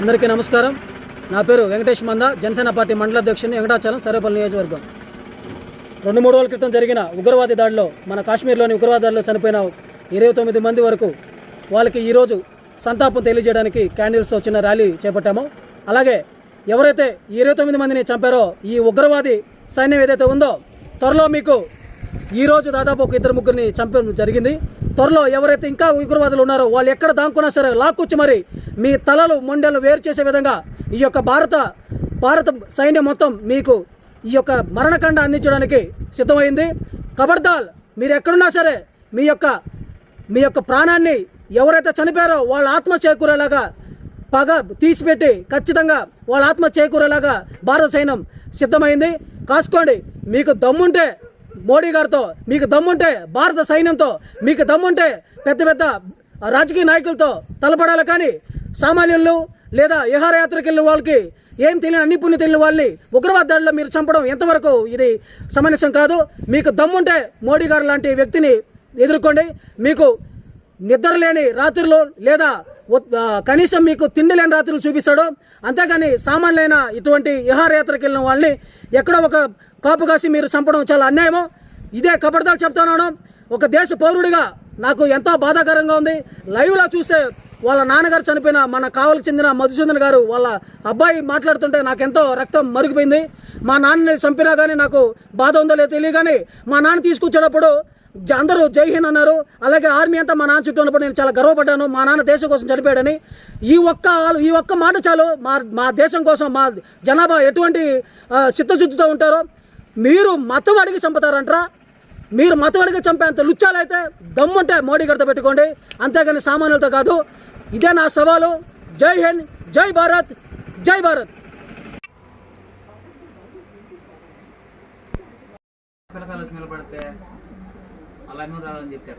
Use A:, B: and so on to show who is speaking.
A: అందరికీ నమస్కారం. నా పేరు వెంకటేష్ మంద జనసేన పార్టీ మండల అధ్యక్షుని వెంకటాచలం సరేపల్లి నియోజకవర్గం. రెండు మూడు రోజుల క్రితం జరిగిన ఉగ్రవాది దాడిలో మన కాశ్మీర్లోని ఉగ్రవాదాల్లో చనిపోయిన ఇరవై తొమ్మిది మంది వరకు వాళ్ళకి ఈరోజు సంతాపం తెలియజేయడానికి క్యాండిల్స్తో చిన్న ర్యాలీ చేపట్టాము. అలాగే ఎవరైతే ఇరవై తొమ్మిది మందిని చంపారో ఈ ఉగ్రవాది సైన్యం ఏదైతే ఉందో త్వరలో మీకు ఈరోజు దాదాపు ఒక ఇద్దరు ముగ్గురిని చంపడం జరిగింది. త్వరలో ఎవరైతే ఇంకా ఉగ్రవాదులు ఉన్నారో వాళ్ళు ఎక్కడ దాక్కున్నా సరే లాక్కొచ్చి మరి మీ తలలు మొండెలు వేరు చేసే విధంగా ఈ యొక్క భారత భారత సైన్యం మొత్తం మీకు ఈ యొక్క మరణకండ అందించడానికి సిద్ధమైంది. కబర్దాల్ మీరు ఎక్కడున్నా సరే మీ యొక్క మీ యొక్క ప్రాణాన్ని ఎవరైతే చనిపోయారో వాళ్ళ ఆత్మ చేకూరేలాగా పగ తీసిపెట్టి ఖచ్చితంగా వాళ్ళ ఆత్మ చేకూరేలాగా భారత సైన్యం సిద్ధమైంది. కాసుకోండి మీకు దమ్ముంటే మోడీ గారితో మీకు దమ్ముంటే భారత సైన్యంతో మీకు దమ్ముంటే పెద్ద పెద్ద రాజకీయ నాయకులతో తలపడాలి కానీ సామాన్యులు లేదా విహారయాత్రికులు వాళ్ళకి ఏం తెలియని అన్ని పుణ్య తెలియని వాళ్ళని ఉగ్రవాద దాడిలో మీరు చంపడం ఎంతవరకు ఇది సమంజసం కాదు. మీకు దమ్ముంటే మోడీ గారు లాంటి వ్యక్తిని ఎదుర్కోండి. మీకు నిద్ర లేని రాత్రులు లేదా కనీసం మీకు తిండి లేని రాత్రులు చూపిస్తాడు. అంతేగాని సామాన్యులైన ఇటువంటి విహారయాత్రకు వెళ్ళిన వాళ్ళని ఎక్కడో ఒక కాపు కాసి మీరు చంపడం చాలా అన్యాయము. ఇదే కబడ్దాలు చెప్తున్నాను ఒక దేశ పౌరుడిగా నాకు ఎంతో బాధాకరంగా ఉంది. లైవ్లో చూస్తే వాళ్ళ నాన్నగారు చనిపోయిన మన కావలకు చెందిన మధుసూదన్ గారు వాళ్ళ అబ్బాయి మాట్లాడుతుంటే నాకు ఎంతో రక్తం మరుగుపోయింది. మా నాన్నని చంపినా కానీ నాకు బాధ ఉందో లేదో తెలియదు కానీ మా నాన్న తీసుకొచ్చేటప్పుడు జ- అందరూ జై హింద్ అన్నారు. అలాగే ఆర్మీ అంతా మా నాన్న చుట్టూ ఉన్నప్పుడు నేను చాలా గర్వపడ్డాను. మా నాన్న దేశం కోసం చనిపోయాడని. ఈ ఒక్క ఈ ఒక్క మాట చాలు మా మా దేశం కోసం మా జనాభా ఎటువంటి చిత్తశుద్ధితో ఉంటారో మీరు మతం అడిగి చంపుతారంటారా. మీరు మతం అడిగి చంపేంత లుచ్చాలైతే దమ్ముంటే మోడీ గారితో పెట్టుకోండి. అంతేగాని సామాన్యులతో కాదు. ఇదే నా సవాలు. జై హింద్ జై భారత్ జై భారత్.
B: పిల్లకాయలు నిలబడితే అలా రావాలని చెప్పి